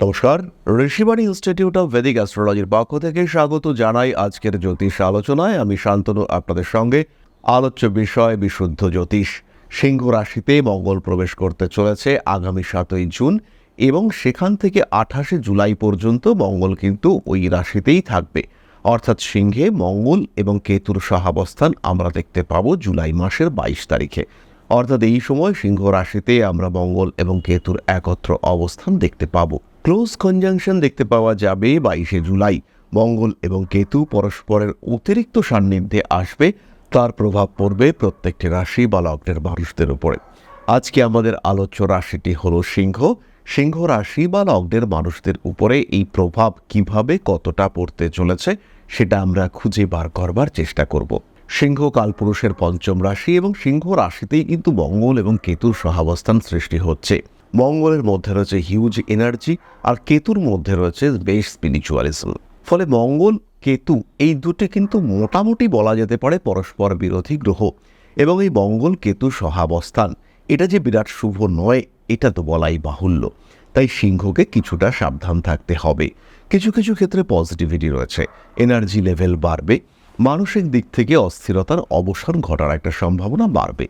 নমস্কার, Rishibani institute of Vedic অ্যাস্ট্রোলজির পক্ষ থেকে স্বাগত জানাই আজকের জ্যোতিষ আলোচনায়। আমি শান্তনু, আপনাদের সঙ্গে আলোচ্য বিষয় বিশুদ্ধ জ্যোতিষ। সিংহ রাশিতে মঙ্গল প্রবেশ করতে চলেছে আগামী সাতই জুন এবং সেখান থেকে আঠাশে জুলাই পর্যন্ত মঙ্গল কিন্তু ওই রাশিতেই থাকবে। অর্থাৎ সিংহে মঙ্গল এবং কেতুর সহাবস্থান আমরা দেখতে পাবো জুলাই মাসের বাইশ তারিখে। অর্থাৎ এই সময় সিংহ রাশিতে আমরা মঙ্গল এবং কেতুর একত্র অবস্থান দেখতে পাবো। ক্লোজ কনজাংশন দেখতে পাওয়া যাবে বাইশে জুলাই। মঙ্গল এবং কেতু পরস্পরের অতিরিক্ত সান্নিধ্যে আসবে, তার প্রভাব পড়বে প্রত্যেকটি রাশি বা লগ্নের মানুষদের উপরে। আজকে আমাদের আলোচ্য রাশিটি হলো সিংহ। সিংহ রাশি বা লগ্নের মানুষদের উপরে এই প্রভাব কীভাবে কতটা পড়তে চলেছে, সেটা আমরা খুঁজে বার করবার চেষ্টা করব। সিংহ কালপুরুষের পঞ্চম রাশি এবং সিংহ রাশিতেই কিন্তু মঙ্গল এবং কেতুর সহাবস্থান সৃষ্টি হচ্ছে। মঙ্গলের মধ্যে রয়েছে হিউজ এনার্জি আর কেতুর মধ্যে রয়েছে বেশ স্পিরিচুয়ালিজম ফলে মঙ্গল, কেতু এই দুটি কিন্তু মোটামুটি বলা যেতে পারে পরস্পর বিরোধী গ্রহ এবং এই মঙ্গল, কেতু সহাবস্থান। এটা যে বিরাট শুভ নয়, এটা তো বলাই বাহুল্য। তাই সিংহকে কিছুটা সাবধান থাকতে হবে। কিছু কিছু ক্ষেত্রে পজিটিভিটি রয়েছে। এনার্জি লেভেল বাড়বে। মানসিক দিক থেকে অস্থিরতার অবসান ঘটার একটা সম্ভাবনা বাড়বে।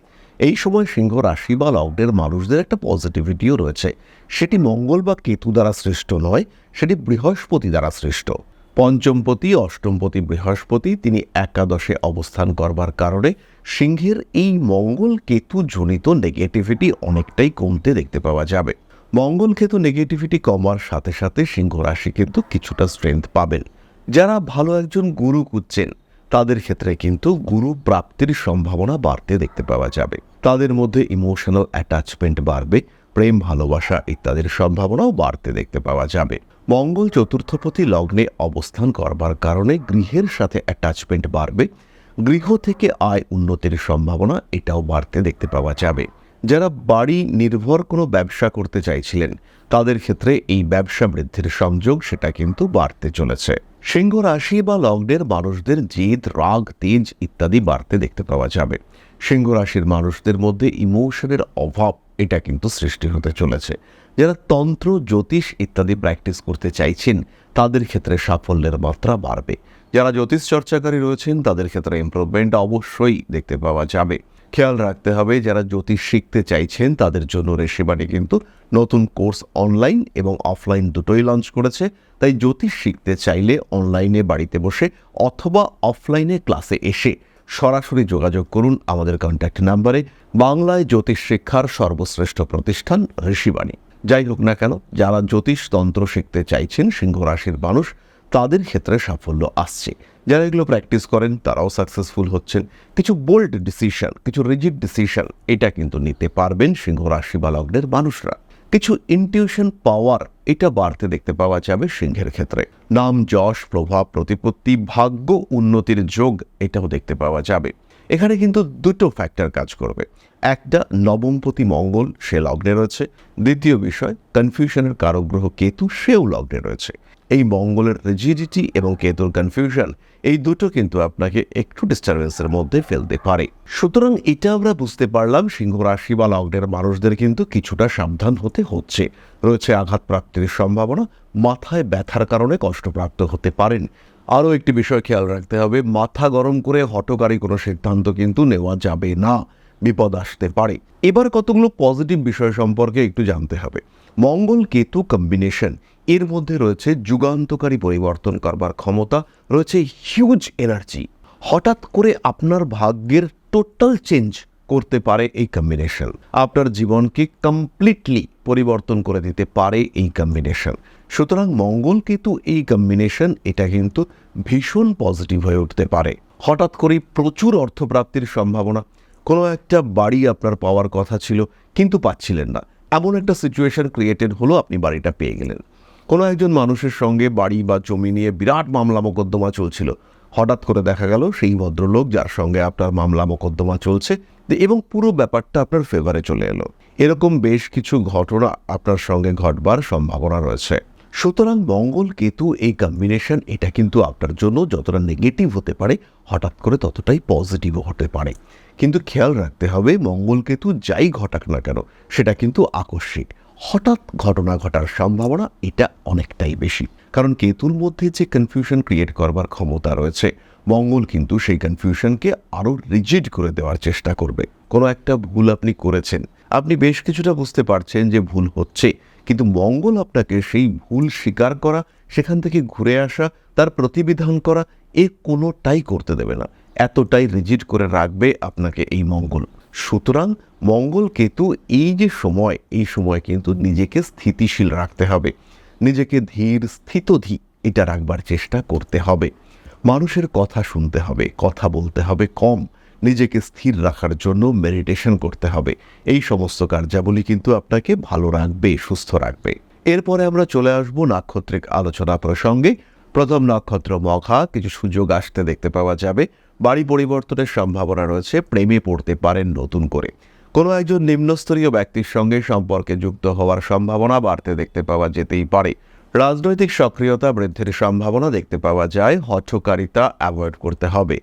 এই সময় সিংহ রাশি বা লগ্নের মানুষদের একটা পজিটিভিটিও রয়েছে। সেটি মঙ্গল বা কেতু দ্বারা সৃষ্ট নয়, সেটি বৃহস্পতি দ্বারা সৃষ্ট। পঞ্চমপতি, অষ্টমপতি, বৃহস্পতি তিনি একাদশে অবস্থান করবার কারণে সিংহের এই মঙ্গল কেতু জনিত নেগেটিভিটি অনেকটাই কমতে দেখতে পাওয়া যাবে। মঙ্গল কেতু নেগেটিভিটি কমার সাথে সাথে সিংহ রাশি কিন্তু কিছুটা স্ট্রেংথ পাবেন। যারা ভালো একজন গুরু খুঁজছেন তাদের ক্ষেত্রে কিন্তু গুরু প্রাপ্তির সম্ভাবনা বাড়তে দেখতে পাওয়া যাবে। তাদের মধ্যে ইমোশনাল অ্যাটাচমেন্ট বাড়বে, প্রেম, ভালোবাসা ইত্যাদির সম্ভাবনাও বাড়তে দেখতে পাওয়া যাবে। মঙ্গল চতুর্থপতি লগ্নে অবস্থান করবার কারণে গৃহের সাথে অ্যাটাচমেন্ট বাড়বে। গৃহ থেকে আয় উন্নতির সম্ভাবনা এটাও বাড়তে দেখতে পাওয়া যাবে। যারা বাড়ি নির্ভর কোনো ব্যবসা করতে চাইছিলেন, তাদের ক্ষেত্রে এই ব্যবসা বৃদ্ধির সংযোগ সেটা কিন্তু বাড়তে চলেছে। সিংহ রাশি বা লগ্নের মানুষদের জেদ, রাগ, তেজ ইত্যাদি বাড়তে দেখতে পাওয়া যাবে। সিংহ রাশির মানুষদের মধ্যে ইমোশনের অভাব এটা কিন্তু সৃষ্টি হতে চলেছে। যারা তন্ত্র, জ্যোতিষ ইত্যাদি প্র্যাকটিস করতে চাইছেন, তাদের ক্ষেত্রে সাফল্যের মাত্রা বাড়বে। যারা জ্যোতিষ চর্চাকারী রয়েছেন, তাদের ক্ষেত্রে ইমপ্রুভমেন্ট অবশ্যই দেখতে পাওয়া যাবে। খেয়াল রাখতে হবে, যারা জ্যোতিষ শিখতে চাইছেন তাদের জন্য রেশিবাণী কিন্তু নতুন কোর্স অনলাইন এবং অফলাইন দুটোই লঞ্চ করেছে। তাই জ্যোতিষ শিখতে চাইলে অনলাইনে বাড়িতে বসে অথবা অফলাইনে ক্লাসে এসে সরাসরি যোগাযোগ করুন আমাদের কন্ট্যাক্ট নাম্বারে বাংলায় জ্যোতিষ শিক্ষার সর্বশ্রেষ্ঠ প্রতিষ্ঠান ঋষিবাণী যাই হোক না কেন, যারা জ্যোতিষ তন্ত্র শিখতে চাইছেন, সিংহ রাশির মানুষ তাদের ক্ষেত্রে সাফল্য আসছে। যারা এগুলো প্র্যাকটিস করেন, তারাও সাকসেসফুল হচ্ছেন। কিছু বোল্ড ডিসিশন কিছু রিজিড ডিসিশন এটা কিন্তু নিতে পারবেন সিংহ রাশি বা লগ্নের মানুষরা। কিছু ইনটিউশন পাওয়ার এটা বাড়তে দেখতে পাওয়া যাবে সিংহের ক্ষেত্রে। নাম, যশ, প্রভাব, প্রতিপত্তি, ভাগ্য, উন্নতির যোগ, এটাও দেখতে পাওয়া যাবে। এখানে কিন্তু দুটো ফ্যাক্টর কাজ করবে। একটা নবমপতি মঙ্গল, সে লগ্নে রয়েছে। দ্বিতীয় বিষয় কনফিউশনের কারক গ্রহ কেতু, সেও লগ্নে রয়েছে। এই মঙ্গলের রিজিডিটি এবং কেতুর কনফিউশন এই দুটো কিন্তু আপনাকে একটু ডিস্টারবেন্সের মধ্যে ফেলতে পারে। সুতরাং এটা আমরা বুঝতে পারলাম, সিংহ রাশি বা লগ্নের মানুষদের কিন্তু কিছুটা সাবধান হতে হচ্ছে। রয়েছে আঘাত প্রাপ্তির সম্ভাবনা, মাথায় ব্যথার কারণে কষ্টপ্রাপ্ত হতে পারেন। আরও একটি বিষয় খেয়াল রাখতে হবে, মাথা গরম করে হটকারী কোনো সিদ্ধান্ত কিন্তু নেওয়া যাবে না, বিপদ আসতে পারে। এবার কতগুলো পজিটিভ বিষয় সম্পর্কে একটু জানতে হবে। মঙ্গল কেতু কম্বিনেশন এর মধ্যে রয়েছে যুগান্তকারী পরিবর্তন করবার ক্ষমতা, রয়েছে হিউজ এনার্জি হঠাৎ করে আপনার ভাগ্যের টোটাল চেঞ্জ করতে পারে এই কম্বিনেশন আপনার জীবনকে কমপ্লিটলি পরিবর্তন করে দিতে পারে এই কম্বিনেশন সুতরাং মঙ্গল কেতু এই কম্বিনেশন এটা কিন্তু ভীষণ পজিটিভ হয়ে উঠতে পারে। হঠাৎ করেই প্রচুর অর্থপ্রাপ্তির সম্ভাবনা। কোনো একটা বাড়ি আপনার পাওয়ার কথা ছিল, কিন্তু পাচ্ছিলেন না। এমন একটা সিচুয়েশান ক্রিয়েটেড হলো আপনি বাড়িটা পেয়ে গেলেন। কোনো একজন মানুষের সঙ্গে বাড়ি বা জমি নিয়ে বিরাট মামলা মোকদ্দমা চলছিল। হঠাৎ করে দেখা গেল সেই ভদ্রলোক যার সঙ্গে আপনার মামলা মোকদ্দমা চলছে এবং পুরো ব্যাপারটা আপনার ফেভারে চলে এলো। এরকম বেশ কিছু ঘটনা আপনার সঙ্গে ঘটবার সম্ভাবনা রয়েছে। সুতরাং মঙ্গল কেতু এই কম্বিনেশন এটা কিন্তু আপনার জন্য যতটা নেগেটিভ হতে পারে, হঠাৎ করে ততটাই পজিটিভও হতে পারে। কিন্তু খেয়াল রাখতে হবে, মঙ্গল কেতু যাই ঘটাক না কেন, সেটা কিন্তু আকস্মিক। হঠাৎ ঘটনা ঘটার সম্ভাবনা এটা অনেকটাই বেশি। কারণ কেতুর মধ্যে যে কনফিউশন ক্রিয়েট করবার ক্ষমতা রয়েছে, মঙ্গল কিন্তু সেই কনফিউশনকে আরও রিজিড করে দেওয়ার চেষ্টা করবে। কোনো একটা ভুল আপনি করেছেন। আপনি বেশ কিছুটা বুঝতে পারছেন যে ভুল হচ্ছে। কিন্তু মঙ্গল আপনাকে সেই ভুল স্বীকার করা, সেখান থেকে ঘুরে আসা, তার প্রতিবিধান করা, এ কোনোটাই করতে দেবে না। এতটাই রিজিট করে রাখবে আপনাকে এই মঙ্গল। সুতরাং মঙ্গল কেতু, এই যে সময়, এই সময় কিন্তু নিজেকে স্থিতিশীল রাখতে হবে। নিজেকে ধীর, স্থিতধী, এটা রাখবার চেষ্টা করতে হবে। মানুষের কথা শুনতে হবে, কথা বলতে হবে কম। নিজেকে স্থির রাখার জন্য মেডিটেশন করতে হবে। এই সমস্ত কার্যাবলী কিন্তু আপনাকে ভালো রাখবে, সুস্থ রাখবে। এরপরে আমরা চলে আসব নাক্ষত্রিক আলোচনা প্রসঙ্গে। প্রথম নক্ষত্র মঘা, কিছু সুযোগ আসতে দেখতে পাওয়া যাবে। বাড়ি পরিবর্তনের সম্ভাবনা রয়েছে, প্রেমে পড়তে পারেন নতুন করে। কোনো একজন নিম্নস্তরীয় ব্যক্তির সঙ্গে সম্পর্কে যুক্ত হওয়ার সম্ভাবনা বাড়তে দেখতে পাওয়া যেতেই পারে। রাজনৈতিক সক্রিয়তা বৃদ্ধির সম্ভাবনা দেখতে পাওয়া যায়, হঠকারিতা অ্যাভয়েড করতে হবে।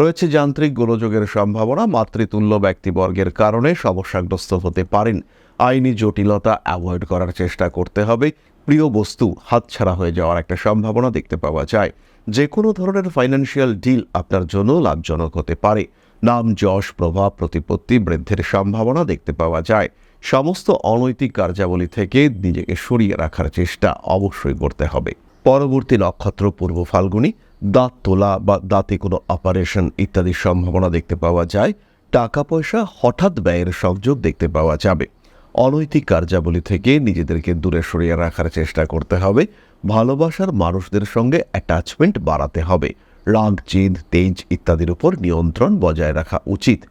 রয়েছে যান্ত্রিক গোলযোগের সম্ভাবনা, মাতৃতুল্য ব্যক্তিবর্গের কারণে সমস্যাগ্রস্ত হতে পারেন। আইনি জটিলতা অ্যাভয়েড করার চেষ্টা করতে হবে। প্রিয় বস্তু, হাতছাড়া হয়ে যাওয়ার একটা সম্ভাবনা দেখতে পাওয়া যায়। যে কোনো ধরনের ফাইন্যান্সিয়াল ডিল আপনার জন্য লাভজনক হতে পারে। নাম, যশ, প্রভাব, প্রতিপত্তি, বৃদ্ধির সম্ভাবনা দেখতে পাওয়া যায়। সমস্ত অনৈতিক কার্যাবলী থেকে নিজেকে সরিয়ে রাখার চেষ্টা অবশ্যই করতে হবে। পরবর্তী নক্ষত্র পূর্ব ফাল্গুনি দাঁত তোলা বা দাঁতে কোনো অপারেশন ইত্যাদির সম্ভাবনা দেখতে পাওয়া যায়। টাকা পয়সা হঠাৎ ব্যয়ের সংযোগ দেখতে পাওয়া যাবে। অনৈতিক কার্যাবলী থেকে নিজেদেরকে দূরে সরিয়ে রাখার চেষ্টা করতে হবে। ভালোবাসার মানুষদের সঙ্গে অ্যাটাচমেন্ট বাড়াতে হবে। রাগ, জেদ, তেজ ইত্যাদির উপর নিয়ন্ত্রণ বজায় রাখা উচিত।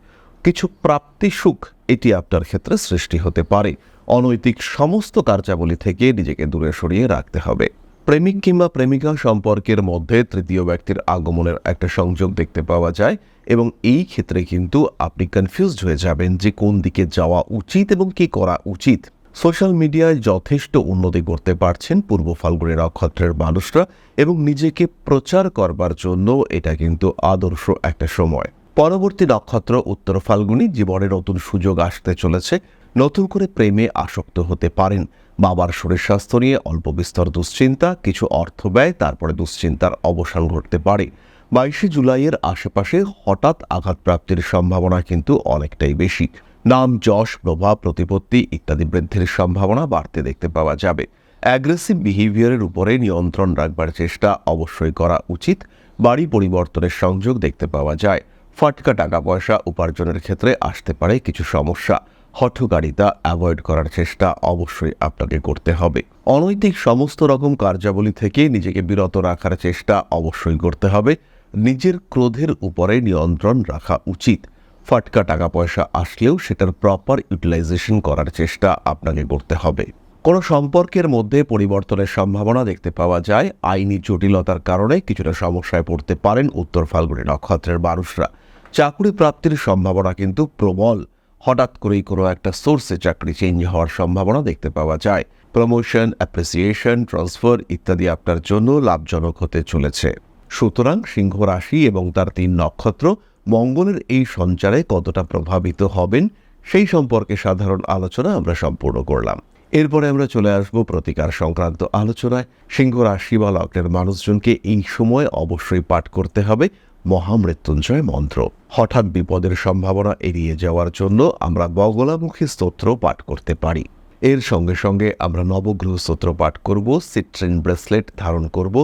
কিছু প্রাপ্তি সুখ এটি আপনার ক্ষেত্রে সৃষ্টি হতে পারে। অনৈতিক সমস্ত কার্যাবলী থেকে নিজেকে দূরে সরিয়ে রাখতে হবে। প্রেমিক কিংবা প্রেমিকা সম্পর্কের মধ্যে তৃতীয় ব্যক্তির আগমনের একটা সংযোগ দেখতে পাওয়া যায় এবং এই ক্ষেত্রে কিন্তু আপনি কনফিউজড হয়ে যাবেন যে কোন দিকে যাওয়া উচিত এবং কি করা উচিত। সোশ্যাল মিডিয়ায় যথেষ্ট উন্নতি করতে পারছেন পূর্ব ফাল্গুনি নক্ষত্রের মানুষরা এবং নিজেকে প্রচার করবার জন্য এটা কিন্তু আদর্শ একটা সময়। পরবর্তী নক্ষত্র উত্তর ফাল্গুনি, জীবনে নতুন সুযোগ আসতে চলেছে। নতুন করে প্রেমে আসক্ত হতে পারেন। বাবার শরীর স্বাস্থ্য নিয়ে অল্প বিস্তর দুশ্চিন্তা, কিছু অর্থ ব্যয়, তারপরে দুশ্চিন্তার অবসান ঘটতে পারে। বাইশে জুলাইয়ের আশেপাশে হঠাৎ আঘাতপ্রাপ্তির সম্ভাবনা কিন্তু অনেকটাই বেশি। নাম, যশ, প্রভাব, প্রতিপত্তি ইত্যাদি বৃদ্ধির সম্ভাবনা বাড়তে দেখতে পাওয়া যাবে। অ্যাগ্রেসিভ বিহেভিয়ারের উপরে নিয়ন্ত্রণ রাখবার চেষ্টা অবশ্যই করা উচিত। বাড়ি পরিবর্তনের সংযোগ দেখতে পাওয়া যায়। ফাটকা টাকা পয়সা উপার্জনের ক্ষেত্রে আসতে পারে কিছু সমস্যা। হঠকারিতা অ্যাভয়েড করার চেষ্টা অবশ্যই আপনাকে করতে হবে। অনৈতিক সমস্ত রকম কার্যাবলী থেকে নিজেকে বিরত রাখার চেষ্টা অবশ্যই করতে হবে। নিজের ক্রোধের উপরে নিয়ন্ত্রণ রাখা উচিত। ফাটকা টাকা পয়সা আসলেও সেটার প্রপার ইউটিলাইজেশন করার চেষ্টা আপনাকে করতে হবে। কোনো সম্পর্কের মধ্যে পরিবর্তনের সম্ভাবনা দেখতে পাওয়া যায়। আইনি জটিলতার কারণে কিছুটা সমস্যায় পড়তে পারেন উত্তর ফাল্গুনি নক্ষত্রের মানুষরা। চাকরি প্রাপ্তির সম্ভাবনা কিন্তু প্রবল। হঠাৎ করেই কোনো একটা সোর্সে চাকরি চেঞ্জ হওয়ার সম্ভাবনা দেখতে পাওয়া যায়। প্রমোশন অ্যাপ্রিসিয়েশন ট্রান্সফার ইত্যাদি আপনার জন্য লাভজনক হতে চলেছে। সুতরাং সিংহ রাশি এবং তার তিন নক্ষত্র মঙ্গলের এই সঞ্চারে কতটা প্রভাবিত হবেন সেই সম্পর্কে সাধারণ আলোচনা আমরা সম্পূর্ণ করলাম। এরপরে আমরা চলে আসব প্রতিকার সংক্রান্ত আলোচনায়। সিংহ রাশি বা লগ্নের মানুষজনকে এই সময় অবশ্যই পাঠ করতে হবে। মহামৃত্যুঞ্জয় মন্ত্র। হঠাৎ বিপদের সম্ভাবনা এড়িয়ে যাওয়ার জন্য আমরা বগলামুখী স্তোত্র পাঠ করতে পারি। এর সঙ্গে সঙ্গে আমরা নবগ্রহ স্তোত্র পাঠ করব, সিট্রিন ব্রেসলেট ধারণ করব,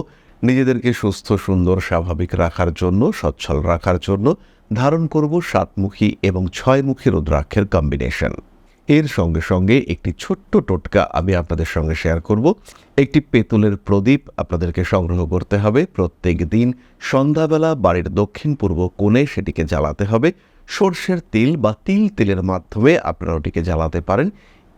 নিজেদেরকে সুস্থ, সুন্দর, স্বাভাবিক রাখার জন্য, সচ্ছল রাখার জন্য ধারণ করব সাতমুখী এবং ছয়মুখী রুদ্রাক্ষের কম্বিনেশন এর সঙ্গে সঙ্গে একটি ছোট্ট টোটকা আমি আপনাদের সঙ্গে শেয়ার করব। একটি পেতলের প্রদীপ আপনাদেরকে সংগ্রহ করতে হবে। প্রত্যেক দিন সন্ধ্যাবেলা বাড়ির দক্ষিণ পূর্ব কোণে সেটিকে জ্বালাতে হবে। সর্ষের তেল বা তিল তেলের মাধ্যমে আপনারা ওটিকে জ্বালাতে পারেন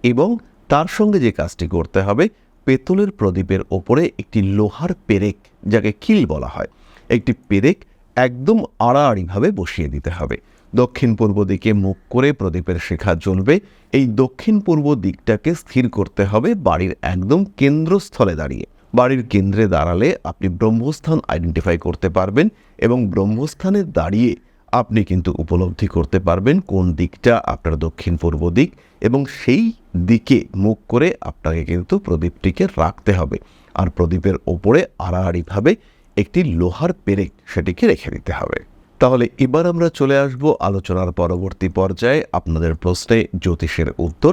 এবং তার সঙ্গে যে কাজটি করতে হবে, পেতলের প্রদীপের ওপরে একটি লোহার পেরেক, যাকে কিল বলা হয়। একটি পেরেক একদম আড়াআড়িভাবে বসিয়ে দিতে হবে। দক্ষিণ পূর্ব দিকে মুখ করে প্রদীপের শিখা জ্বলবে। এই দক্ষিণ পূর্ব দিকটাকে স্থির করতে হবে বাড়ির একদম কেন্দ্রস্থলে দাঁড়িয়ে। বাড়ির কেন্দ্রে দাঁড়ালে আপনি ব্রহ্মস্থান আইডেন্টিফাই করতে পারবেন এবং ব্রহ্মস্থানে দাঁড়িয়ে আপনি কিন্তু উপলব্ধি করতে পারবেন কোন দিকটা আপনার দক্ষিণ পূর্ব দিক এবং সেই দিকে মুখ করে আপনাকে কিন্তু প্রদীপটিকে রাখতে হবে। আর প্রদীপের ওপরে আড়াআড়িভাবে একটি লোহার পেরেক সেটিকে রেখে দিতে হবে। তাহলে এবার আমরা চলে আসব আলোচনার পরবর্তী পর্যায়ে। আপনাদের প্রশ্নে জ্যোতিষের উত্তর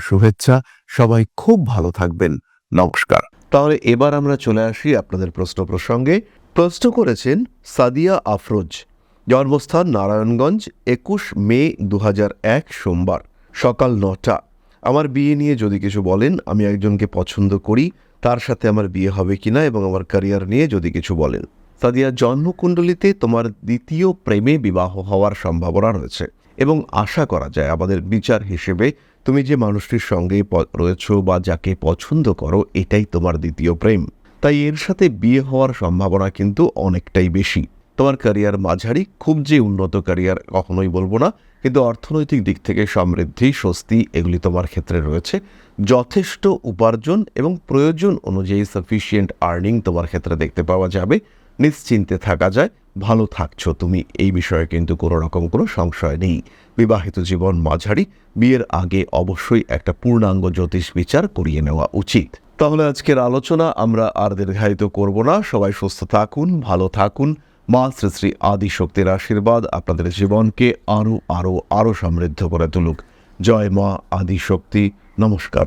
শুভেচ্ছা। সবাই খুব ভালো থাকবেন। নমস্কার। তাহলে এবার আমরা চলে আসি আপনাদের প্রশ্ন প্রসঙ্গে। প্রশ্ন করেছেন সাদিয়া আফরোজ, জন্মস্থান নারায়ণগঞ্জ, একুশ মে দু এক সোমবার, সকাল নটা। আমার বিয়ে নিয়ে যদি কিছু বলেন, আমি একজনকে পছন্দ করি, তার সাথে আমার বিয়ে হবে কিনা এবং আমার ক্যারিয়ার নিয়ে যদি কিছু বলেন। সাদিয়া জন্মকুণ্ডলিতে তোমার দ্বিতীয় প্রেমে বিবাহ হওয়ার সম্ভাবনা রয়েছে এবং আশা করা যায় আমাদের বিচার হিসেবে তুমি যে মানুষটির সঙ্গে রয়েছো বা যাকে পছন্দ করো, এটাই তোমার দ্বিতীয় প্রেম। তাই এর সাথে বিয়ে হওয়ার সম্ভাবনা কিন্তু অনেকটাই বেশি। তোমার ক্যারিয়ার মাঝারি, খুব যে উন্নত ক্যারিয়ার কখনোই বলব না, কিন্তু অর্থনৈতিক দিক থেকে সমৃদ্ধি, স্বস্তি, এগুলি তোমার ক্ষেত্রে রয়েছে। যথেষ্ট উপার্জন এবং প্রয়োজন অনুযায়ী সাফিসিয়েন্ট আর্নিং তোমার ক্ষেত্রে দেখতে পাওয়া যাবে। নিশ্চিন্তে থাকা যায়। ভালো থাকছো তুমি। এই বিষয়ে কিন্তু কোনো রকম কোনো সংশয় নেই। বিবাহিত জীবন মাঝারি। বিয়ের আগে অবশ্যই একটা পূর্ণাঙ্গ জ্যোতিষ বিচার করিয়ে নেওয়া উচিত। তাহলে আজকের আলোচনা আমরা আর দীর্ঘায়িত করব না। সবাই সুস্থ থাকুন, ভালো থাকুন। মা শ্রী শ্রী আদি শক্তির আশীর্বাদ আপনাদের জীবনকে আরও আরও আরও সমৃদ্ধ করে তুলুক। জয় মা আদি শক্তি নমস্কার।